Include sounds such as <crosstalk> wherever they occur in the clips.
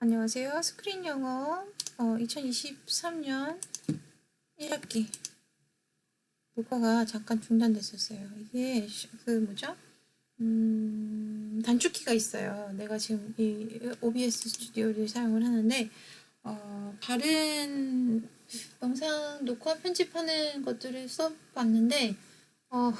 안녕하세요. 스크린 영어 어, 2023년 1학기 녹화가 잠깐 중단됐었어요. 이게 시- 그 뭐죠? 음, 단축키가 있어요. 내가 지금 이 OBS 스튜디오를 사용을 하는데 어, 다른 영상 녹화 편집하는 것들을 써봤는데 어,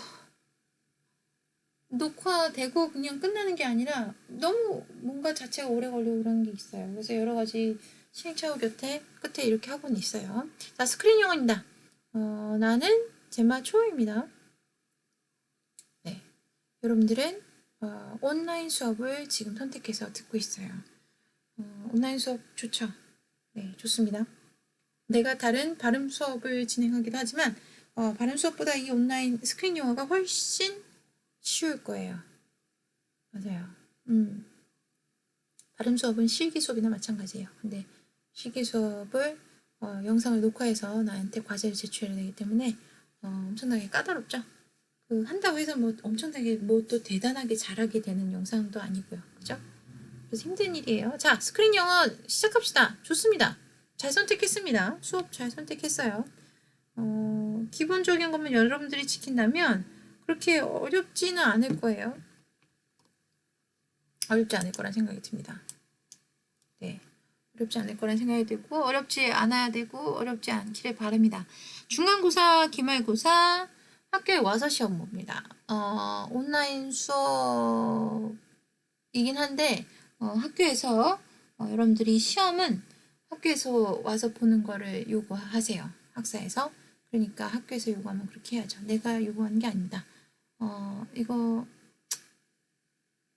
녹화되고 그냥 끝나는 게 아니라 너무 뭔가 자체가 오래 걸리고 그런 게 있어요. 그래서 여러 가지 시행착오 곁에 끝에 이렇게 하고는 있어요. 자, 스크린 영어입니다. 어, 나는 제마 초입니다. 네. 여러분들은 어, 온라인 수업을 지금 선택해서 듣고 있어요. 어, 온라인 수업 좋죠? 네, 좋습니다. 내가 다른 발음 수업을 진행하기도 하지만 어, 발음 수업보다 이 온라인 스크린 영어가 훨씬 쉬울 거예요. 맞아요. 음. 발음 수업은 실기 수업이나 마찬가지예요. 근데 실기 수업을 어, 영상을 녹화해서 나한테 과제를 제출해야 되기 때문에 어, 엄청나게 까다롭죠. 그 한다고 해서 뭐 엄청나게 뭐 또 대단하게 잘하게 되는 영상도 아니고요. 그죠? 그래서 힘든 일이에요. 자, 스크린 영어 시작합시다. 좋습니다. 잘 선택했습니다. 수업 잘 선택했어요. 어, 기본적인 것만 여러분들이 지킨다면 그렇게 어렵지는 않을 거예요. 어렵지 않을 거란 생각이 듭니다. 네. 어렵지 않을 거란 생각이 들고 어렵지 않아야 되고 어렵지 않기를 바랍니다. 중간고사, 기말고사 학교에 와서 시험 봅니다. 어, 온라인 수업이긴 한데 어, 학교에서 어, 여러분들이 시험은 학교에서 와서 보는 거를 요구하세요. 학사에서. 그러니까 학교에서 요구하면 그렇게 해야죠. 내가 요구하는 게 아닙니다. 어, 이거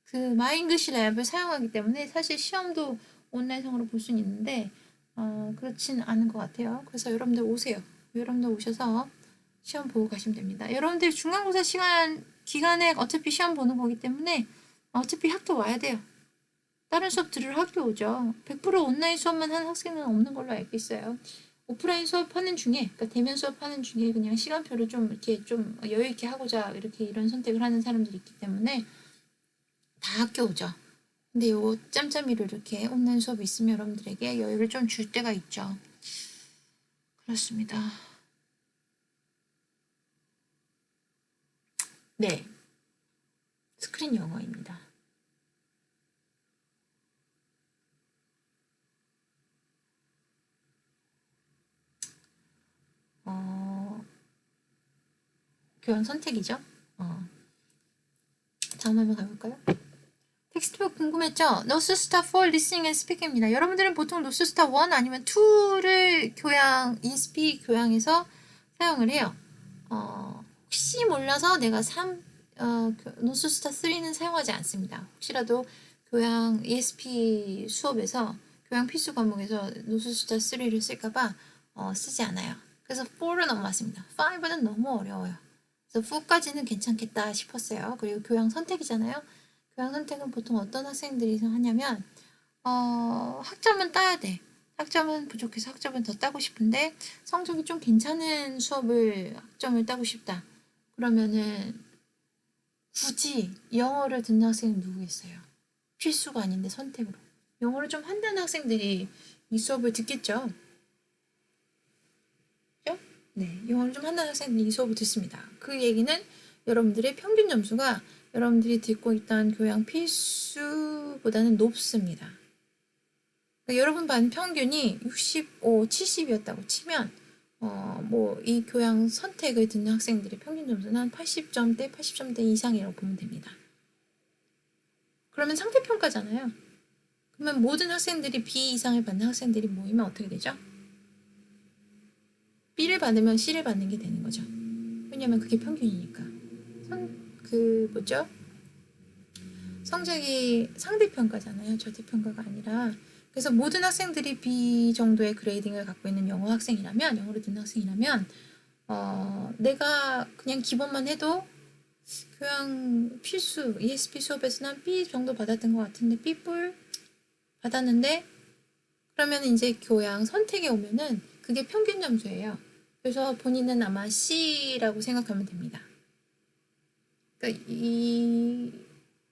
그 마잉글시 랩을 사용하기 때문에 사실 시험도 온라인상으로 볼 수는 있는데 어, 그렇진 않은 것 같아요. 그래서 여러분들 오세요. 여러분들 오셔서 시험 보고 가시면 됩니다. 여러분들 중간고사 시간 기간에 어차피 시험 보는 거기 때문에 어차피 학교 와야 돼요. 다른 수업 들으러 학교 오죠. 100% 온라인 수업만 하는 학생은 없는 걸로 알고 있어요. 오프라인 수업하는 중에, 그러니까 대면 수업하는 중에 그냥 시간표를 좀 이렇게 좀 여유 있게 하고자 이렇게 이런 선택을 하는 사람들이 있기 때문에 다 학교 오죠. 근데 요 짬짬이로 이렇게 온라인 수업이 있으면 여러분들에게 여유를 좀 줄 때가 있죠. 그렇습니다. 네. 스크린 영어입니다. 어, 교양 선택이죠. 어. 다음 한번 가볼까요? 텍스트북 궁금했죠? 노스스타 4 listening and speaking입니다. 여러분들은 보통 노스스타 1 아니면 2를 교양, ESP 교양에서 사용을 해요. 어, 혹시 몰라서 내가 3, 어, 노스스타 3는 사용하지 않습니다. 혹시라도 교양 ESP 수업에서 교양 필수 과목에서 노스스타 3를 쓸까봐 어, 쓰지 않아요. 그래서 4로 넘어왔습니다. 5는 너무 어려워요. 그래서 4까지는 괜찮겠다 싶었어요. 그리고 교양 선택이잖아요. 교양 선택은 보통 어떤 학생들이 하냐면 어, 학점은 따야 돼. 학점은 부족해서 학점은 더 따고 싶은데 성적이 좀 괜찮은 수업을 학점을 따고 싶다. 그러면은 굳이 영어를 듣는 학생은 누구겠어요? 필수가 아닌데 선택으로. 영어를 좀 한다는 학생들이 이 수업을 듣겠죠. 네, 영어를 좀 한다는 학생들이 이 수업을 듣습니다. 그 얘기는 여러분들의 평균 점수가 여러분들이 듣고 있던 교양 필수보다는 높습니다. 그러니까 여러분 반 평균이 65, 70이었다고 치면 어, 뭐 이 교양 선택을 듣는 학생들의 평균 점수는 한 80점대, 80점대 이상이라고 보면 됩니다. 그러면 상대평가잖아요. 그러면 모든 학생들이 B 이상을 받는 학생들이 모이면 어떻게 되죠? B를 받으면 C를 받는 게 되는 거죠. 왜냐면 그게 평균이니까. 선, 그 뭐죠? 성적이 상대평가잖아요. 절대평가가 아니라. 그래서 모든 학생들이 B 정도의 그레이딩을 갖고 있는 영어 학생이라면, 영어를 듣는 학생이라면, 어, 내가 그냥 기본만 해도 교양 필수, ESP 수업에서는 한 B 정도 받았던 것 같은데, B뿔 받았는데, 그러면 이제 교양 선택에 오면은 그게 평균 점수예요. 그래서 본인은 아마 C라고 생각하면 됩니다. 그러니까 이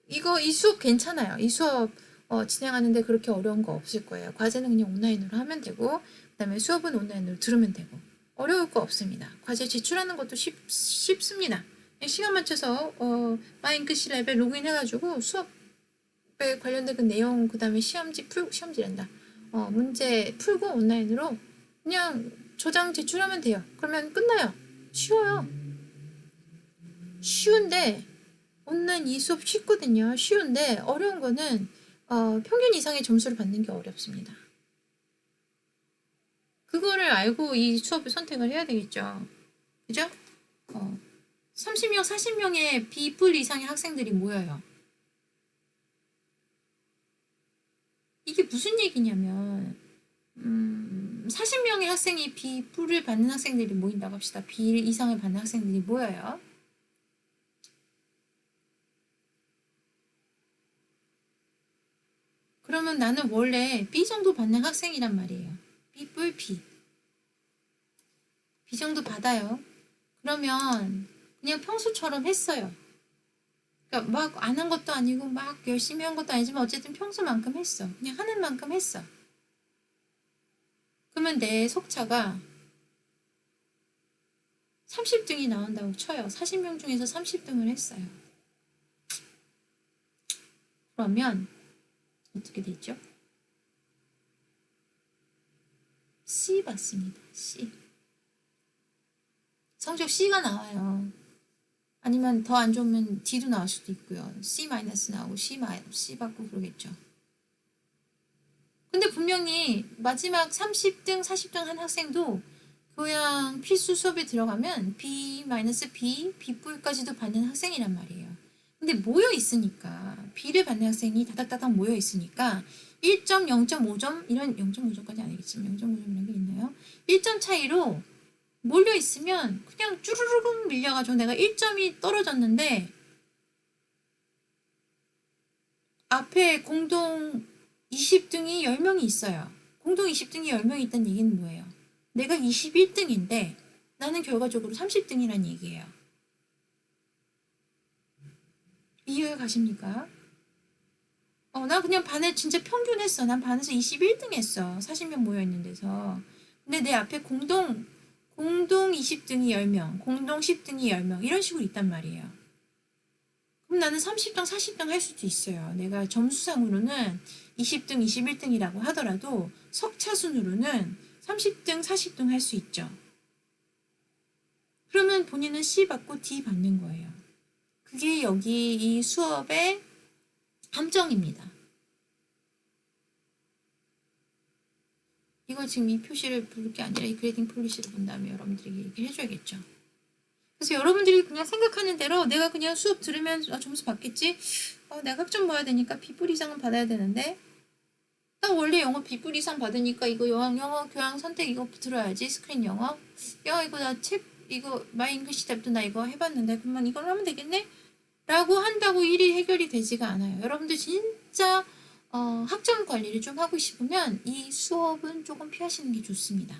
이거 이 수업 괜찮아요. 이 수업 어, 진행하는데 그렇게 어려운 거 없을 거예요. 과제는 그냥 온라인으로 하면 되고 그다음에 수업은 온라인으로 들으면 되고 어려울 거 없습니다. 과제 제출하는 것도 쉽, 쉽습니다. 시간 맞춰서 어, 마인크시 랩에 로그인 해가지고 수업에 관련된 그 내용 그 다음에 시험지 풀 시험지란다. 어, 문제 풀고 온라인으로 그냥 저장 제출하면 돼요. 그러면 끝나요. 쉬워요. 쉬운데 온라인 이 수업 쉽거든요. 쉬운데 어려운 거는 어, 평균 이상의 점수를 받는 게 어렵습니다. 그거를 알고 이 수업을 선택을 해야 되겠죠. 그죠? 어, 30명, 40명의 B풀 이상의 학생들이 모여요. 이게 무슨 얘기냐면 음, 40명의 학생이 B풀을 받는 학생들이 모인다고 합시다. B 이상을 받는 학생들이 모여요. 그러면 나는 원래 B 정도 받는 학생이란 말이에요. B 뿔 B. B 정도 받아요. 그러면 그냥 평소처럼 했어요. 그러니까 막 안 한 것도 아니고 막 열심히 한 것도 아니지만 어쨌든 평소만큼 했어. 그냥 하는 만큼 했어. 그러면 내 속차가 30등이 나온다고 쳐요. 40명 중에서 30등을 했어요. 그러면 어떻게 되죠? C 받습니다. C. 성적 C가 나와요. 아니면 더 안 좋으면 D도 나올 수도 있고요. C 나오고 C 마 C 받고 그러겠죠. 근데 분명히 마지막 30등, 40등 한 학생도 교양 필수 수업에 들어가면 B 마이너스 B, B뿔까지도 받는 학생이란 말이에요. 근데 모여 있으니까 B를 받는 학생이 다닥다닥 모여 있으니까 1점, 0.5점 이런 0.5점까지 아니겠지만 0.5점 이런 게 있나요? 1점 차이로 몰려 있으면 그냥 쭈르르륵 밀려가지고 내가 1점이 떨어졌는데 앞에 공동 20등이 10명이 있어요. 공동 20등이 10명이 있다는 얘기는 뭐예요? 내가 21등인데 나는 결과적으로 30등이란 얘기예요. 이해가 가십니까? 어, 나 그냥 반에 진짜 평균 했어. 난 반에서 21등 했어. 40명 모여 있는 데서. 근데 내 앞에 공동, 공동 20등이 10명, 공동 10등이 10명, 이런 식으로 있단 말이에요. 그럼 나는 30등, 40등 할 수도 있어요. 내가 점수상으로는 20등, 21등이라고 하더라도 석차순으로는 30등, 40등 할 수 있죠. 그러면 본인은 C 받고 D 받는 거예요. 그게 여기 이 수업의 함정입니다. 이거 지금 이 표시를 볼게 아니라 이 그레이딩 폴리시를 본 다음에 여러분들에게 얘기를 해줘야겠죠. 그래서 여러분들이 그냥 생각하는 대로 내가 그냥 수업 들으면 아, 점수 받겠지? 어, 내가 학점 봐야 되니까 B뿔 이상은 받아야 되는데 나 원래 영어 이상 받으니까 이거 영어, 영어 교양 선택 이거 들어야지 스크린 영어 야 이거 나 책 이거 마이 잉글리시 탭도 나 이거 해봤는데 그러면 이걸 하면 되겠네? 라고 한다고 일이 해결이 되지가 않아요. 여러분들 진짜 어, 학점 관리를 좀 하고 싶으면 이 수업은 조금 피하시는 게 좋습니다.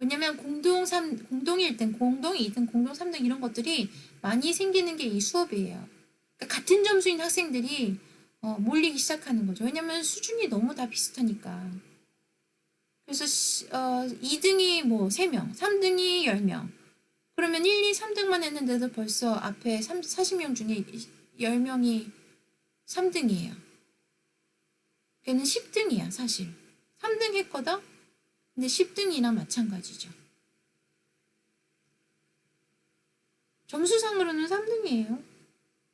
왜냐면 공동 3, 공동 1등, 공동 2등, 공동 3등 이런 것들이 많이 생기는 게 이 수업이에요. 그러니까 같은 점수인 학생들이 어, 몰리기 시작하는 거죠. 왜냐면 수준이 너무 다 비슷하니까. 그래서 시, 어, 2등이 뭐 3명, 3등이 10명. 그러면 1, 2, 3등만 했는데도 벌써 앞에 3, 40명 중에 10명이 3등이에요. 걔는 10등이야, 사실. 3등 했거든? 근데 10등이나 마찬가지죠. 점수상으로는 3등이에요.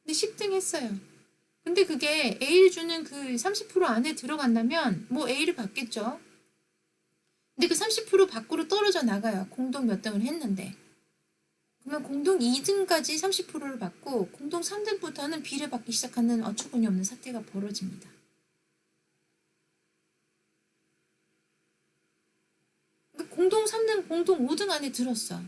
근데 10등 했어요. 근데 그게 A를 주는 그 30% 안에 들어간다면 뭐 A를 받겠죠. 근데 그 30% 밖으로 떨어져 나가요. 공동 몇 등을 했는데. 그러면 공동 2등까지 30%를 받고 공동 3등부터는 B를 받기 시작하는 어처구니 없는 사태가 벌어집니다. 그러니까 공동 3등, 공동 5등 안에 들었어.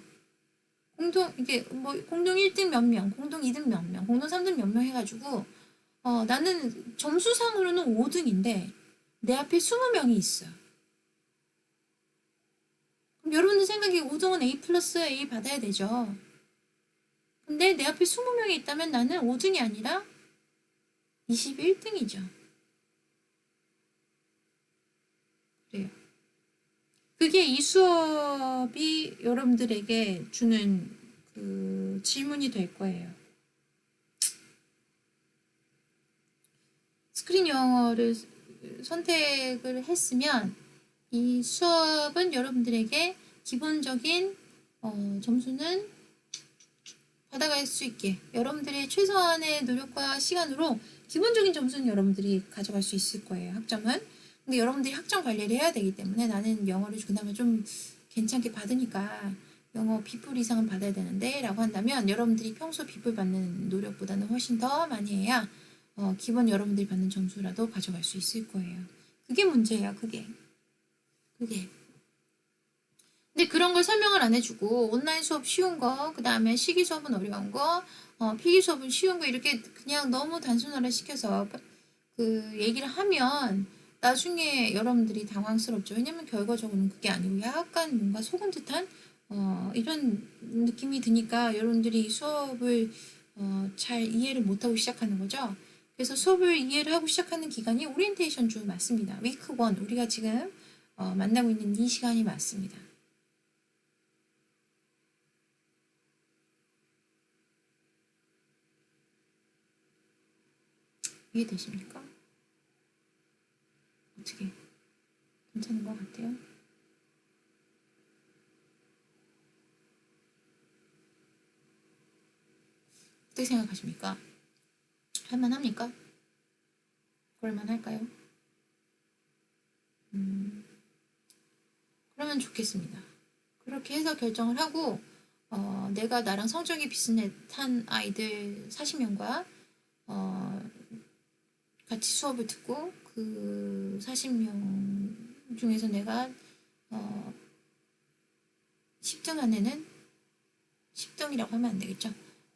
공동 이게 뭐 공동 1등 몇 명, 공동 2등 몇 명, 공동 3등 몇 명 해가지고 어, 나는 점수상으로는 5등인데 내 앞에 20명이 있어. 그럼 여러분들 생각에 5등은 A 플러스 A 받아야 되죠. 근데 내 앞에 20명이 있다면 나는 5등이 아니라 21등이죠. 그래요. 그게 이 수업이 여러분들에게 주는 그 질문이 될 거예요. 스크린 영어를 선택을 했으면 이 수업은 여러분들에게 기본적인 어, 점수는 받아갈 수 있게 여러분들의 최소한의 노력과 시간으로 기본적인 점수는 여러분들이 가져갈 수 있을 거예요. 학점은. 근데 여러분들이 학점 관리를 해야 되기 때문에 나는 영어를 그나마 좀 괜찮게 받으니까 영어 B풀 이상은 받아야 되는데 라고 한다면 여러분들이 평소 B풀 받는 노력보다는 훨씬 더 많이 해야 어, 기본 여러분들이 받는 점수라도 가져갈 수 있을 거예요. 그게 문제예요. 그게. 그게. 근데 그런 걸 설명을 안 해주고 온라인 수업 쉬운 거, 그 다음에 시기 수업은 어려운 거, 어, 필기 수업은 쉬운 거 이렇게 그냥 너무 단순화를 시켜서 그 얘기를 하면 나중에 여러분들이 당황스럽죠. 왜냐면 결과적으로는 그게 아니고 약간 뭔가 속은 듯한 어, 이런 느낌이 드니까 여러분들이 수업을 어, 잘 이해를 못하고 시작하는 거죠. 그래서 수업을 이해를 하고 시작하는 기간이 오리엔테이션 주 맞습니다. 위크 원 우리가 지금 어, 만나고 있는 이 시간이 맞습니다. 이해되십니까? 어떻게 괜찮은 것 같아요? 어떻게 생각하십니까? 할만합니까? 그럴만할까요? 음, 그러면 좋겠습니다. 그렇게 해서 결정을 하고 어, 내가 나랑 성적이 비슷한 아이들 40명과 어, 같이 수업을 듣고 그 40명 중에서 내가 어, 10등 안에는 10등이라고 하면 안 되겠죠.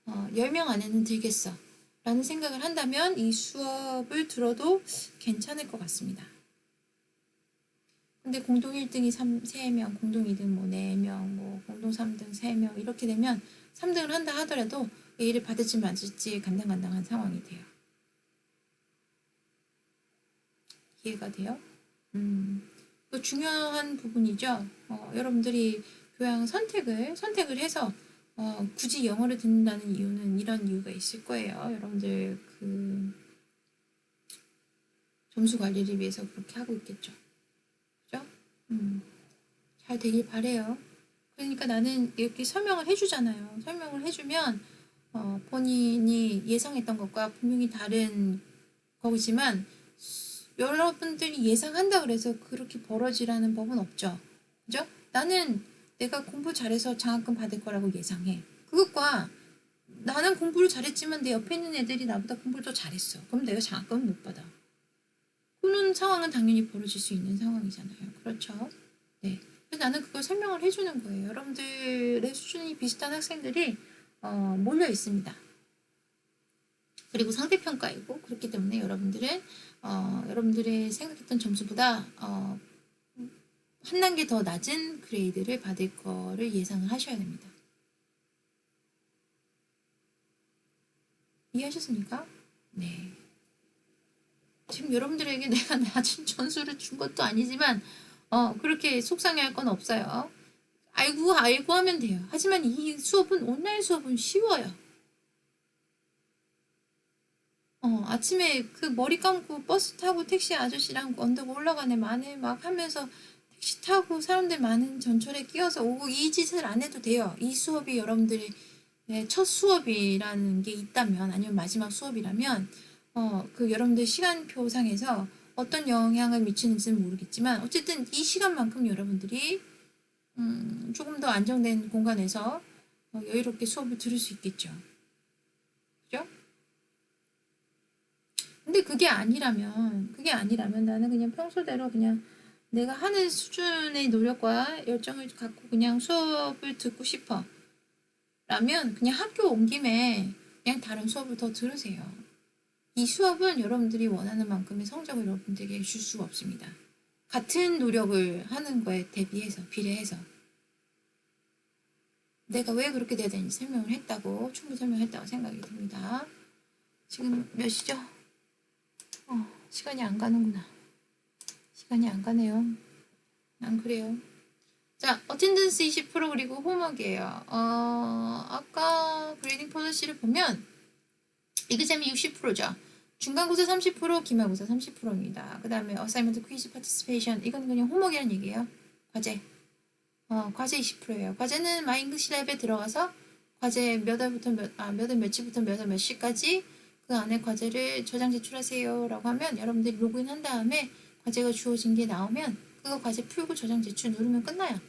어, 10명 안에는 들겠어. 라는 생각을 한다면 이 수업을 들어도 괜찮을 것 같습니다. 근데 공동 1등이 3, 3명, 공동 2등 뭐 4명, 뭐 공동 3등 3명 이렇게 되면 3등을 한다 하더라도 A를 받을지 말지 간당간당한 상황이 돼요. 이해가 돼요? 음, 그 중요한 부분이죠. 어, 여러분들이 교양 선택을 선택을 해서 어, 굳이 영어를 듣는다는 이유는 이런 이유가 있을 거예요. 여러분들 그 점수 관리를 위해서 그렇게 하고 있겠죠. 그죠? 음, 잘 되길 바래요. 그러니까 나는 이렇게 설명을 해주잖아요. 설명을 해주면 어, 본인이 예상했던 것과 분명히 다른 거지만 여러분들이 예상한다 그래서 그렇게 벌어지라는 법은 없죠. 그죠? 나는 내가 공부 잘해서 장학금 받을 거라고 예상해. 그것과 나는 공부를 잘했지만 내 옆에 있는 애들이 나보다 공부를 더 잘했어. 그럼 내가 장학금을 못 받아. 그런 상황은 당연히 벌어질 수 있는 상황이잖아요. 그렇죠? 네. 그래서 나는 그걸 설명을 해주는 거예요. 여러분들의 수준이 비슷한 학생들이 어, 몰려 있습니다. 그리고 상대평가이고 그렇기 때문에 여러분들은 어, 여러분들의 생각했던 점수보다 어, 한 단계 더 낮은 그레이드를 받을 거를 예상을 하셔야 됩니다. 이해하셨습니까? 네. 지금 여러분들에게 <laughs> 내가 낮은 점수를 준 것도 아니지만 어, 그렇게 속상해할 건 없어요. 알고 알고 하면 돼요. 하지만 이 수업은 온라인 수업은 쉬워요. 어, 아침에 그 머리 감고 버스 타고 택시 아저씨랑 언덕 올라가네 만에 막 하면서 택시 타고 사람들 많은 전철에 끼어서 오고 이 짓을 안 해도 돼요. 이 수업이 여러분들의 첫 수업이라는 게 있다면 아니면 마지막 수업이라면 어, 그 여러분들 시간표상에서 어떤 영향을 미치는지는 모르겠지만 어쨌든 이 시간만큼 여러분들이 음, 조금 더 안정된 공간에서 어, 여유롭게 수업을 들을 수 있겠죠. 그죠? 근데 그게 아니라면 그게 아니라면 나는 그냥 평소대로 그냥 내가 하는 수준의 노력과 열정을 갖고 그냥 수업을 듣고 싶어. 라면 그냥 학교 온 김에 그냥 다른 수업을 더 들으세요. 이 수업은 여러분들이 원하는 만큼의 성적을 여러분들에게 줄 수가 없습니다. 같은 노력을 하는 거에 대비해서, 비례해서. 내가 왜 그렇게 돼야 되는지 설명을 했다고, 충분히 설명했다고 생각이 듭니다. 지금 몇 시죠? 어, 시간이 안 가는구나. 시간이 안 가네요. 안 그래요. 자, 어텐던스 20% 그리고 홈워크예요. 어, 아까 그레이딩 폴리시를 보면 이그잼이 60%죠. 중간고사 30%, 기말고사 30%입니다. 그 다음에 어사이먼트 퀴즈 파티스페이션 이건 그냥 홈워크라는 얘기예요. 과제. 어, 과제 20%예요. 과제는 마잉글시 랩에 들어가서 과제 몇 월부터 몇, 아, 몇월 며칠부터 몇월 몇 시까지 그 안에 과제를 저장 제출하세요 라고 하면 여러분들이 로그인 한 다음에 과제가 주어진 게 나오면 그거 과제 풀고 저장 제출 누르면 끝나요.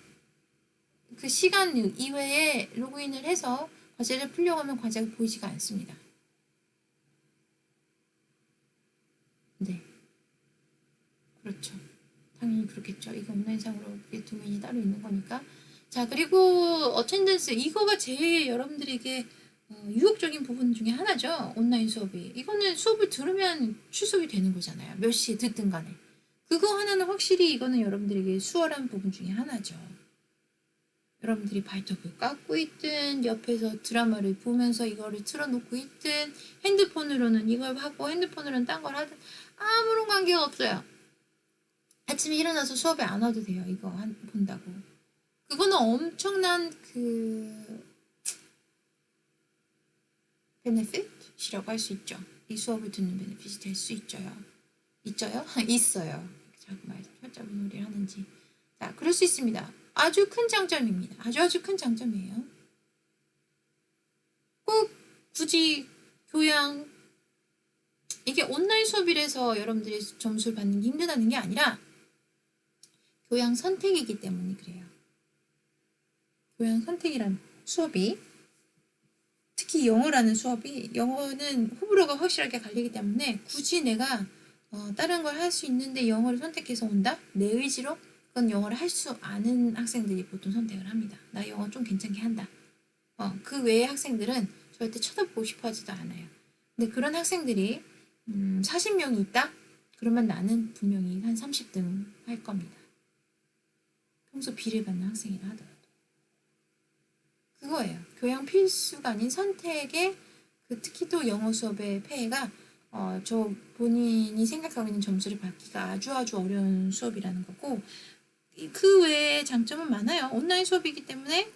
그 시간 이외에 로그인을 해서 과제를 풀려고 하면 과제가 보이지가 않습니다. 네. 그렇죠. 당연히 그렇겠죠. 이거 온라인상으로 그게 도면이 따로 있는 거니까. 자, 그리고 어텐던스 이거가 제일 여러분들에게 어, 유혹적인 부분 중에 하나죠. 온라인 수업이. 이거는 수업을 들으면 출석이 되는 거잖아요. 몇 시에 듣든 간에. 그거 하나는 확실히 이거는 여러분들에게 수월한 부분 중에 하나죠. 여러분들이 발톱을 깎고 있든 옆에서 드라마를 보면서 이거를 틀어놓고 있든 핸드폰으로는 이걸 하고 핸드폰으로는 딴 걸 하든 아무런 관계가 없어요. 아침에 일어나서 수업에 안 와도 돼요. 이거 한, 본다고. 그거는 엄청난 그 베네핏이라고 할 수 있죠. 이 수업을 듣는 베네핏이 될 수 있죠요. 있죠요? 있어요. <laughs> 자꾸 말 살짝 소리를 하는지. 자, 그럴 수 있습니다. 아주 큰 장점입니다. 아주 아주 큰 장점이에요. 꼭 굳이 교양 이게 온라인 수업이라서 여러분들이 점수를 받는 게 힘들다는 게 아니라 교양 선택이기 때문에 그래요. 교양 선택이란 수업이 특히 영어라는 수업이 영어는 호불호가 확실하게 갈리기 때문에 굳이 내가 어, 다른 걸 할 수 있는데 영어를 선택해서 온다? 내 의지로 그건 영어를 할 수 아는 학생들이 보통 선택을 합니다. 나 영어 좀 괜찮게 한다. 어, 그 외의 학생들은 절대 쳐다보고 싶어 하지도 않아요. 근데 그런 학생들이 음, 40명이 있다? 그러면 나는 분명히 한 30등 할 겁니다. 평소 비를 받는 학생이라 하더라도. 그거예요. 교양 필수가 아닌 선택의 그 특히 또 영어 수업의 폐해가 어, 저 본인이 생각하고 있는 점수를 받기가 아주 아주 어려운 수업이라는 거고 이- 그 외에 장점은 많아요. 온라인 수업이기 때문에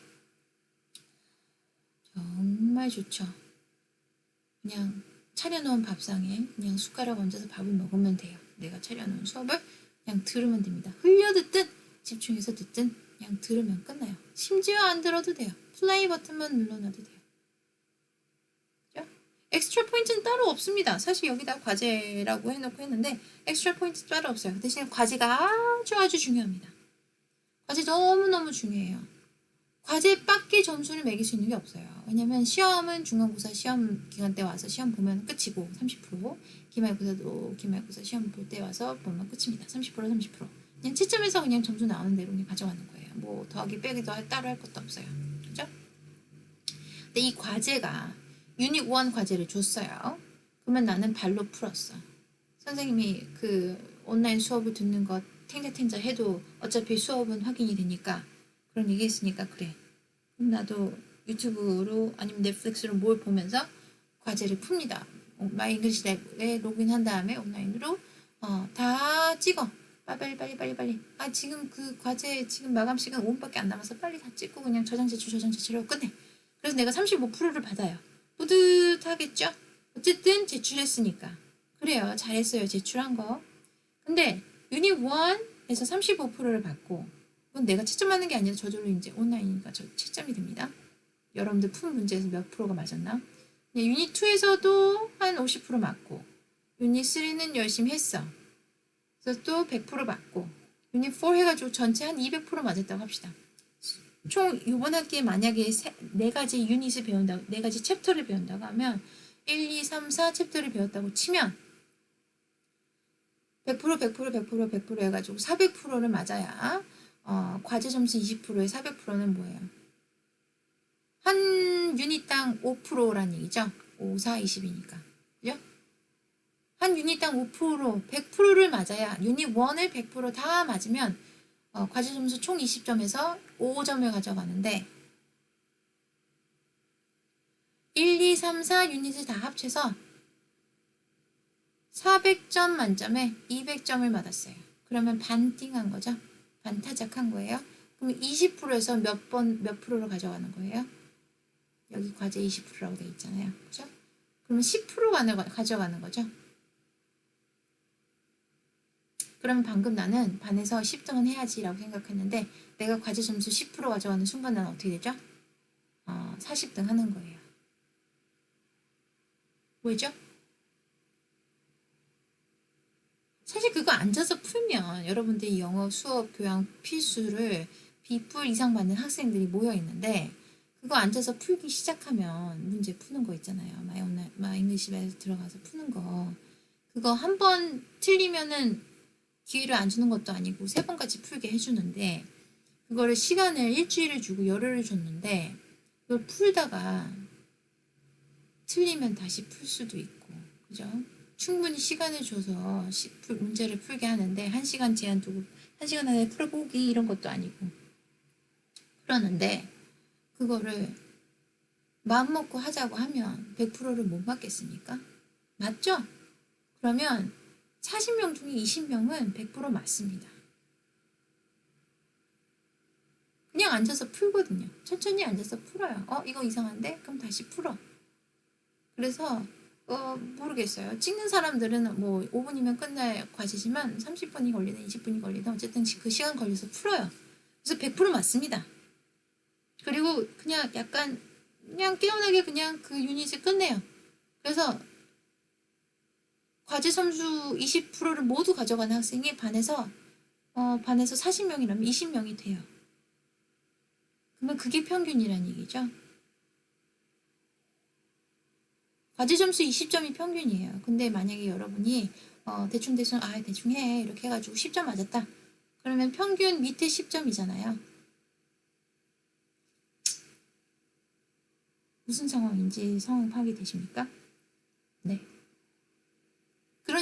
정말 좋죠. 그냥 차려놓은 밥상에 그냥 숟가락 얹어서 밥을 먹으면 돼요. 내가 차려놓은 수업을 그냥 들으면 됩니다. 흘려 듣든 집중해서 듣든 그냥 들으면 끝나요. 심지어 안 들어도 돼요. 플레이 버튼만 눌러놔도 돼요. 엑스트라 포인트는 따로 없습니다. 사실 여기다 과제라고 해놓고 했는데 엑스트라 포인트 따로 없어요. 그 대신에 과제가 아주 아주 중요합니다. 과제 너무너무 중요해요. 과제 밖에 점수를 매길 수 있는 게 없어요. 왜냐면 시험은 중간고사 시험 기간 때 와서 시험 보면 끝이고 30% 기말고사도 기말고사 시험 볼 때 와서 보면 끝입니다. 30% 30% 그냥 채점에서 그냥 점수 나오는 대로 그냥 가져가는 거예요. 뭐 더하기 빼기도 할- 따로 할 것도 없어요. 그죠? 근데 이 과제가 유닛 1 과제를 줬어요. 그러면 나는 발로 풀었어. 선생님이 그 온라인 수업을 듣는 것 탱자탱자 해도 어차피 수업은 확인이 되니까 그런 얘기 했으니까 그래. 그럼 나도 유튜브로 아니면 넷플릭스로 뭘 보면서 과제를 풉니다. 어, 마이 잉글리시 랩에 로그인한 다음에 온라인으로 어, 다 찍어. 빨리 빨리 빨리 빨리. 아 지금 그 과제 지금 마감 시간 5분밖에 안 남아서 빨리 다 찍고 그냥 저장 제출 저장 제출하고 끝내. 그래서 내가 35%를 받아요. 뿌듯하겠죠? 어쨌든 제출했으니까. 그래요. 잘했어요. 제출한 거. 근데 유닛 1에서 35%를 받고 그건 내가 채점 하는 게 아니라 저절로 이제 온라인이니까 저 채점이 됩니다. 여러분들 푼 문제에서 몇 프로가 맞았나? 네, 유닛 2에서도 한 50% 맞고 유닛 3는 열심히 했어. 그래서 또 100% 맞고 유닛 4 해가지고 전체 한 200% 맞았다고 합시다. 총 이번 학기에 만약에 세, 네 가지 유닛을 배운다고 네 가지 챕터를 배운다고 하면 1, 2, 3, 4 챕터를 배웠다고 치면 100% 100% 100% 100% 해가지고 400%를 맞아야 어, 과제 점수 20%에 400%는 뭐예요? 한 유닛당 5%란 얘기죠. 5, 4, 20이니까. 그죠? 한 유닛당 5%, 100%를 맞아야 유닛 1을 100%다 맞으면 어, 과제 점수 총 20점에서 5점을 가져가는데 1, 2, 3, 4 유닛을 다 합쳐서 400점 만점에 200점을 받았어요. 그러면 반띵한 거죠. 반타작한 거예요. 그럼 20%에서 몇 번, 몇 프로를 가져가는 거예요? 여기 과제 20%라고 돼 있잖아요. 그죠? 그러면 10% 가져가는 거죠. 그러면 방금 나는 반에서 10등은 해야지 라고 생각했는데 내가 과제 점수 10% 가져가는 순간 나는 어떻게 되죠? 어, 40등 하는 거예요. 왜죠? 사실 그거 앉아서 풀면 여러분들이 영어 수업 교양 필수를 B뿔 이상 받는 학생들이 모여 있는데 그거 앉아서 풀기 시작하면 문제 푸는 거 있잖아요. 마이 온라인 마이 잉글리시에서 들어가서 푸는 거 그거 한 번 틀리면은 기회를 안 주는 것도 아니고 세 번까지 풀게 해주는데 그거를 시간을 일주일을 주고 열흘을 줬는데 그걸 풀다가 틀리면 다시 풀 수도 있고 그죠? 충분히 시간을 줘서 시, 풀, 문제를 풀게 하는데 한 시간 제한 두고 한 시간 안에 풀어보기 이런 것도 아니고 그러는데 그거를 마음 먹고 하자고 하면 100%를 못 맞겠습니까? 맞죠? 그러면 40명 중에 20명은 100% 맞습니다. 그냥 앉아서 풀거든요. 천천히 앉아서 풀어요. 어, 이거 이상한데? 그럼 다시 풀어. 그래서 어, 모르겠어요. 찍는 사람들은 뭐 5분이면 끝날 과제지만 30분이 걸리든 20분이 걸리든 어쨌든 그 시간 걸려서 풀어요. 그래서 100% 맞습니다. 그리고 그냥 약간 그냥 깨어나게 그냥 그 유닛을 끝내요. 그래서 과제 점수 20%를 모두 가져가는 학생이 반에서 어, 반에서 40명이라면 20명이 돼요. 그러면 그게 평균이란 얘기죠. 과제 점수 20점이 평균이에요. 근데 만약에 여러분이 어, 대충 대충 아 대충 해 이렇게 해가지고 10점 맞았다. 그러면 평균 밑에 10점이잖아요. 무슨 상황인지 상황 파악이 되십니까? 네.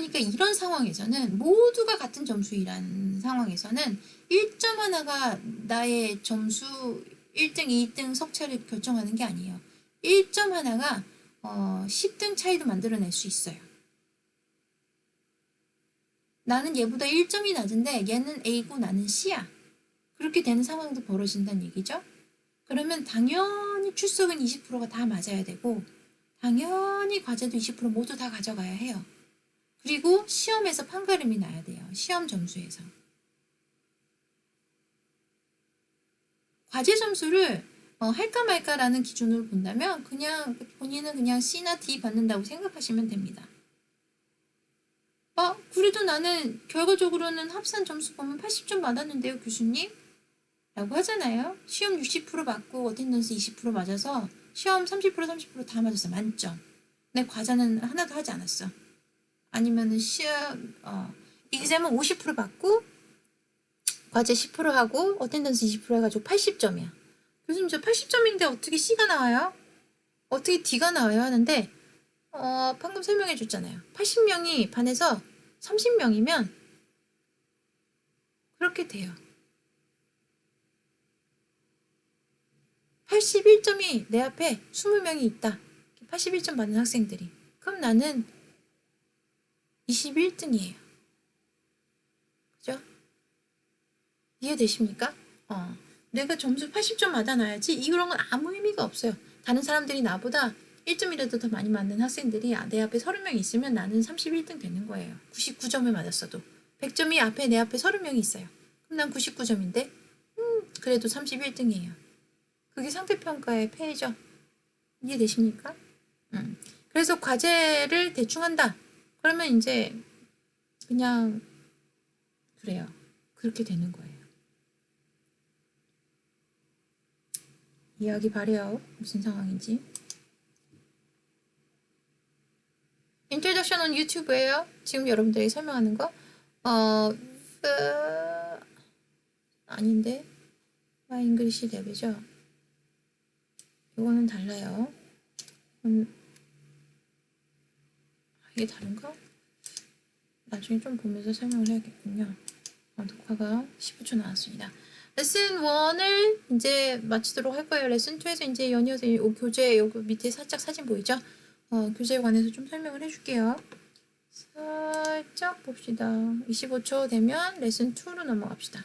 그러니까 이런 상황에서는 모두가 같은 점수이라는 상황에서는 1점 하나가 나의 점수 1등, 2등 석차를 결정하는 게 아니에요. 1점 하나가 어, 10등 차이도 만들어낼 수 있어요. 나는 얘보다 1점이 낮은데 얘는 A고 나는 C야. 그렇게 되는 상황도 벌어진다는 얘기죠. 그러면 당연히 출석은 20%가 다 맞아야 되고 당연히 과제도 20% 모두 다 가져가야 해요. 그리고 시험에서 판가름이 나야 돼요. 시험 점수에서. 과제 점수를 어, 할까 말까라는 기준으로 본다면 그냥 본인은 그냥 C나 D 받는다고 생각하시면 됩니다. 어, 그래도 나는 결과적으로는 합산 점수 보면 80점 받았는데요, 교수님? 라고 하잖아요. 시험 60% 받고 어텐던스 20% 맞아서 시험 30% 30%다 맞았어. 만점. 내 과자는 하나도 하지 않았어. 아니면은 시험 어, exam은 50% 받고 과제 10% 하고 어텐던스 20% 해가지고 80점이야. 교수님 저 80점인데 어떻게 C가 나와요? 어떻게 D가 나와요? 하는데 어, 방금 설명해 줬잖아요. 80명이 반에서 30명이면 그렇게 돼요. 81점이 내 앞에 20명이 있다. 81점 받는 학생들이. 그럼 나는 21등이에요. 그죠? 이해되십니까? 어. 내가 점수 80점 받아놔야지 이런 건 아무 의미가 없어요. 다른 사람들이 나보다 1점이라도 더 많이 맞는 학생들이 내 앞에 30명 있으면 나는 31등 되는 거예요. 99점을 맞았어도. 100점이 앞에 내 앞에 30명이 있어요. 그럼 난 99점인데 음, 그래도 31등이에요. 그게 상대평가의 폐해죠. 이해되십니까? 음. 그래서 과제를 대충 한다. 그러면 이제 그냥 그래요. 그렇게 되는 거예요. 이해하기 바래요. 무슨 상황인지. 인트로덕션 온 유튜브예요. 지금 여러분들이 설명하는 거. 어, 으... 아닌데. 마 잉글리시 랩이죠. 이거는 달라요. 음, 이게 다른가? 나중에 좀 보면서 설명을 해야겠군요. 어, 녹화가 15초 나왔습니다. 레슨 1을 이제 마치도록 할 거예요. 레슨 2에서 이제 연이어서 이 교재 여기 밑에 살짝 사진 보이죠? 어, 교재에 관해서 좀 설명을 해줄게요. 살짝 봅시다. 25초 되면 레슨 2로 넘어갑시다.